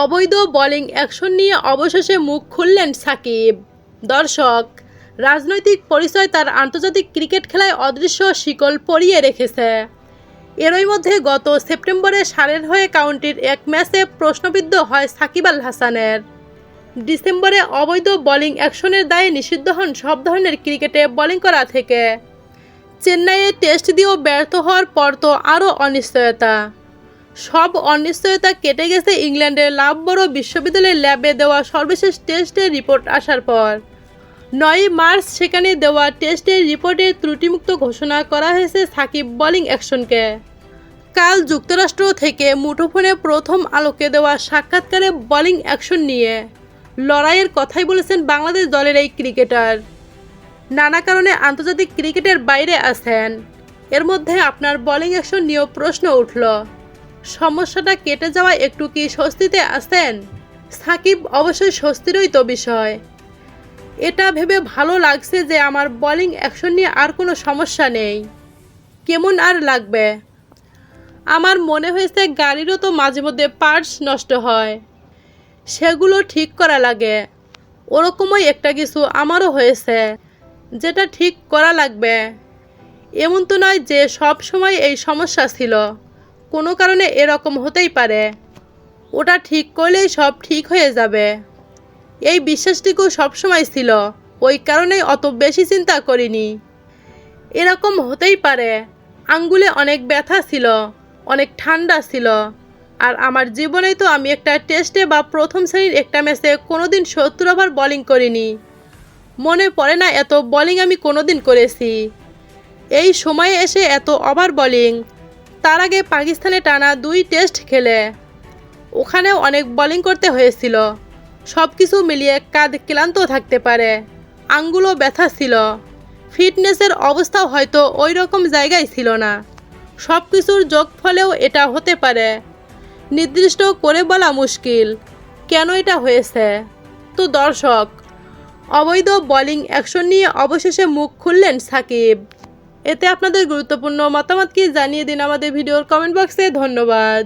অবৈধ bowling action নিয়ে অবশেষে মুখ খুললেন সাকিব। দর্শক, রাজনৈতিক পরিচয় তার আন্তর্জাতিক ক্রিকেট খেলায় অদৃশ্য শিকল পরিয়ে রেখেছে। এরই মধ্যে গত সেপ্টেম্বরে সারের হয়ে কাউন্টির এক ম্যাচে প্রশ্নবিদ্ধ হয় সাকিব আল হাসানের। ডিসেম্বরে অবৈধ বোলিং অ্যাকশনের দায়ে নিষিদ্ধ হন সব ধরনের ক্রিকেটে বোলিং করা থেকে। চেন্নাইয়ে টেস্ট দিয়েও ব্যর্থ হওয়ার পর তো আরও অনিশ্চয়তা। সব অনিশ্চয়তা কেটে গেছে ইংল্যান্ডের লাভ বড় বিশ্ববিদ্যালয়ের ল্যাবে দেওয়া সর্বশেষ টেস্টের রিপোর্ট আসার পর। নয় মার্চ সেখানে দেওয়া টেস্টের রিপোর্টে ত্রুটিমুক্ত ঘোষণা করা হয়েছে সাকিব বোলিং অ্যাকশনকে। কাল যুক্তরাষ্ট্র থেকে মুঠোফোনে প্রথম আলোকে দেওয়া সাক্ষাৎকারে বোলিং অ্যাকশন নিয়ে লড়াইয়ের কথাই বলেছেন বাংলাদেশ দলের এই ক্রিকেটার। নানা কারণে আন্তর্জাতিক ক্রিকেটের বাইরে আছেন। এর মধ্যে আপনার বোলিং অ্যাকশন নিয়েও প্রশ্ন উঠল। সমস্যাটা কেটে যাওয়া একটু কি স্বস্তিতে আছেন? সাকিব অবশ্যই স্বস্তিরই তো বিষয়। এটা ভেবে ভালো লাগছে যে আমার বোলিং অ্যাকশন নিয়ে আর কোনো সমস্যা নেই। কেমন আর লাগবে? আমার মনে হয়েছে গাড়িরও তো মাঝে মধ্যে পার্টস নষ্ট হয়। সেগুলো ঠিক করা লাগে। ওরকমই একটা কিছু আমারও হয়েছে, যেটা ঠিক করা লাগবে। এমন তো নয় যে সব সময় এই সমস্যা ছিল। কোনো কারণে এরকম হতেই পারে। ওটা ঠিক করলেই সব ঠিক হয়ে যাবে। এই বিশ্বাসটুকু সবসময় ছিল, ওই কারণেই অত বেশি চিন্তা করিনি। এরকম হতেই পারে, আঙ্গুলে অনেক ব্যথা ছিল, অনেক ঠান্ডা ছিল, আর আমার জীবনেই তো আমি একটা টেস্টে বা প্রথম শ্রেণির একটা ম্যাচে কোনোদিন সত্তর ওভার বোলিং করিনি। মনে পড়ে না এত বোলিং আমি কোনোদিন করেছি। এই সময়ে এসে এত ওভার বোলিং তার আগে পাকিস্তানে টানা দুই টেস্ট খেলে। ওখানেও অনেক বোলিং করতে হয়েছিল। সব কিছু মিলিয়ে কাঁধ ক্লান্ত থাকতে পারে। আঙ্গুলও ব্যথা ছিল। ফিটনেসের অবস্থাও হয়তো ওই রকম জায়গায় ছিল না। সব কিছুর যোগ ফলেও এটা হতে পারে। নির্দিষ্ট করে বলা মুশকিল, কেন এটা হয়েছে? তো দর্শক, অবৈধ বোলিং অ্যাকশন নিয়ে অবশেষে মুখ খুললেন সাকিব। এতে আপনাদের গুরুত্বপূর্ণ মতামত কি জানিয়ে দিন আমাদের ভিডিওর কমেন্ট বক্সে ধন্যবাদ।